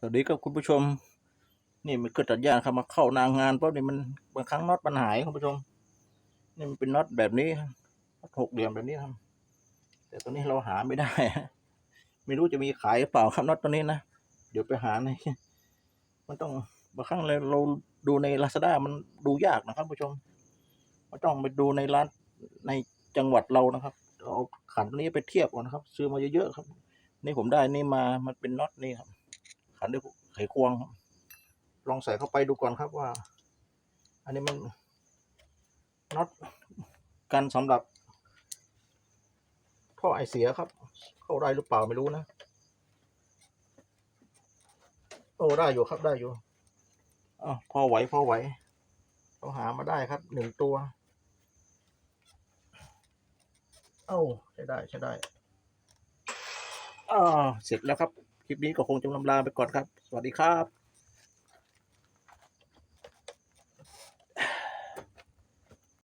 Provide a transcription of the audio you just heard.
สวัสดีครับคุณผู้ชม นี่มันเกิดตัดยางครับมาเข้านางงานเพราะนี่มันบางครั้งน็อตมันหายคุณผู้ชม นี่มันเป็นน็อตแบบนี้น็อตหกเหลี่ยมแบบนี้ครับ แต่ตัวนี้เราหาไม่ได้ ไม่รู้จะมีขายหรือเปล่าครับน็อตตัวนี้นะเดี๋ยวไปหาในมันต้องบางครั้งเราเราดูในลาซาด้ามันดูยากนะครับผู้ชมมันต้องไปดูในร้านในจังหวัดเรานะครับเอาขันตัวนี้ไปเทียบก่อนนะครับ ซื้อมาเยอะๆครับ นี่ผมได้นี่มามันเป็นน็อตนี่ครับ ขันด้วยไขควงครับ ลองใส่เข้าไปดูก่อนครับว่า อันนี้มันน็อตกันสำหรับ ท่อไอเสียครับ เข้าได้หรือเปล่าไม่รู้นะ โอ้ได้อยู่ครับได้อยู่อ๋อพอไหวพอไหวเราหามาได้ครับหนึ่งตัว เอ้าใช้ได้ใช้ได้อ่าเสร็จแล้วครับ คลิปนี้ก็คงจะลำลาไปก่อนครับ สวัสดีครับ